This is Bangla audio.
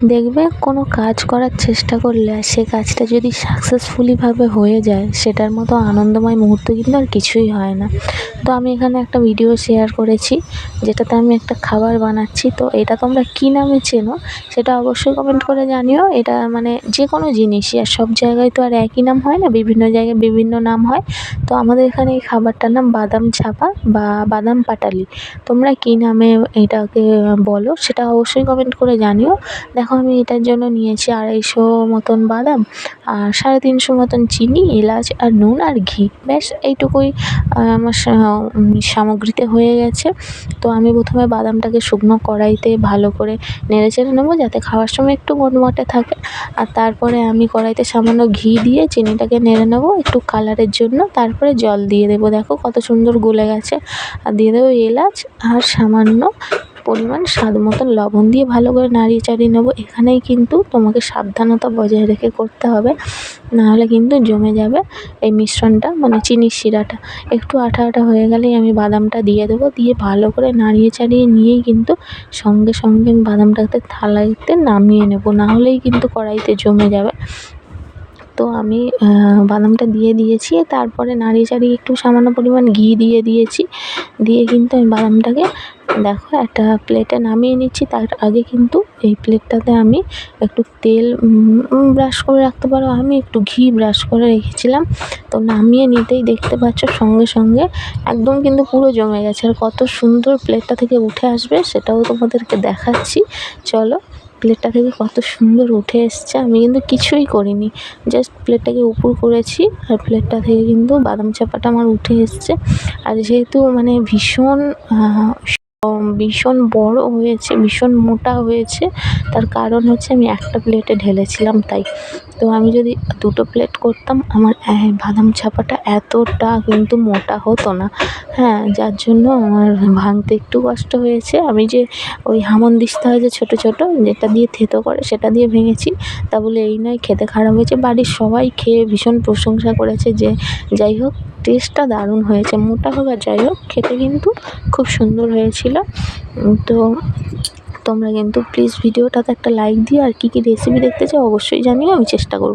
দেখবে কোনো কাজ করার চেষ্টা করলে আর সে কাজটা যদি সাকসেসফুলিভাবে হয়ে যায়, সেটার মতো আনন্দময় মুহূর্ত কিন্তু আর কিছুই হয় না। তো আমি এখানে একটা ভিডিও শেয়ার করেছি, যেটাতে আমি একটা খাবার বানাচ্ছি। তো এটা তোমরা কী নামে চেনো, সেটা অবশ্যই কমেন্ট করে জানিও। এটা মানে যে কোনো জিনিসই, আর সব জায়গায় তো আর একই নাম হয় না, বিভিন্ন জায়গায় বিভিন্ন নাম হয়। তো আমাদের এখানে এই খাবারটার নাম বাদাম ছাপা বা বাদাম পাটালি। তোমরা কী নামে এটাকে বলো, সেটা অবশ্যই কমেন্ট করে জানিও। দেখো আমি এটার জন্য নিয়েছি আড়াইশো মতন বাদাম, আর সাড়ে তিনশো মতন চিনি, এলাচ আর নুন আর ঘি। ব্যাস, এইটুকুই আমার সামগ্রীতে হয়ে গেছে। তো আমি প্রথমে বাদামটাকে শুকনো কড়াইতে ভালো করে নেড়ে চেড়ে নেব, যাতে খাওয়ার সময় একটু মটমটে থাকে। আর তারপরে আমি কড়াইতে সামান্য ঘি দিয়ে চিনিটাকে নেড়ে নেব, একটু কালারের জন্য। তারপরে জল দিয়ে দেবো। দেখো কত সুন্দর গলে গেছে। আর দিয়ে দেবো এলাচ আর সামান্য পরিমাণ স্বাদ মতন লবণ দিয়ে ভালো করে নাড়িয়ে চাড়িয়ে নেব। এখানেই কিন্তু তোমাকে সাবধানতা বজায় রেখে করতে হবে। নাহলে কিন্তু জমে যাবে এই মিশ্রণটা মানে চিনির শিরাটা। একটু আঠা আঠা হয়ে গেলেই আমি বাদামটা দিয়ে দেবো। দিয়ে ভালো করে নাড়িয়ে চাড়িয়ে নিয়েই কিন্তু সঙ্গে সঙ্গে আমি বাদামটাকে থালাইতে নামিয়ে নেব। নাহলেই কিন্তু কড়াইতে জমে যাবে। তো আমি বাদামটা দিয়ে দিয়েছি। তারপরে নাড়িয়ে চাড়িয়ে একটু সামান্য পরিমাণ ঘি দিয়ে দিয়েছি। দিয়ে কিন্তু আমি বাদামটাকে দেখো একটা প্লেটে নামিয়ে নিচ্ছি। তার আগে কিন্তু এই প্লেটটাতে আমি একটু তেল ব্রাশ করে রাখতে পারো। আমি একটু ঘি ব্রাশ করে রেখেছিলাম। তো নামিয়ে নিতেই দেখতে পাচ্ছ সঙ্গে সঙ্গে একদম কিন্তু পুরো জমে গেছে। আর কত সুন্দর প্লেটটা থেকে উঠে আসবে সেটাও তোমাদেরকে দেখাচ্ছি। চলো প্লেটটা থেকে কত সুন্দর উঠে এসছে। আমি কিন্তু কিছুই করিনি। জাস্ট প্লেটটাকে উপর করেছি আর প্লেটটা থেকে কিন্তু বাদাম চাপাটা আমার উঠে এসছে। আর যেহেতু মানে ভীষণ ভীষণ বড় হয়েছে, ভীষণ মোটা হয়েছে। তার কারণ হচ্ছে আমি একটা প্লেটে ঢেলেছিলাম তাই। তো আমি যদি দুটো প্লেট করতাম, আমার বাদাম চাপাটা এতটা কিন্তু মোটা হতো না। হ্যাঁ যার জন্য আমার ভাঙতে একটু কষ্ট হয়েছে। আমি যে ওই হামানদিস্তা হয় যে ছোটো ছোটো, যেটা দিয়ে থেতো করে, সেটা দিয়ে ভেঙেছি। তা বলে এই নয়, খেতে খারাপ হয়েছে। বাড়ির সবাই খেয়ে ভীষণ প্রশংসা করেছে যে, যাই হোক টেস্টটা দারুণ হয়েছে। মোটা হোক যাই হোক, খেতে কিন্তু খুব সুন্দর হয়েছিল। তো তোমরা কিন্তু প্লিজ ভিডিওটাতে একটা লাইক দিও। আর কী কী রেসিপি দেখতে চাও অবশ্যই জানিও, আমি চেষ্টা করব।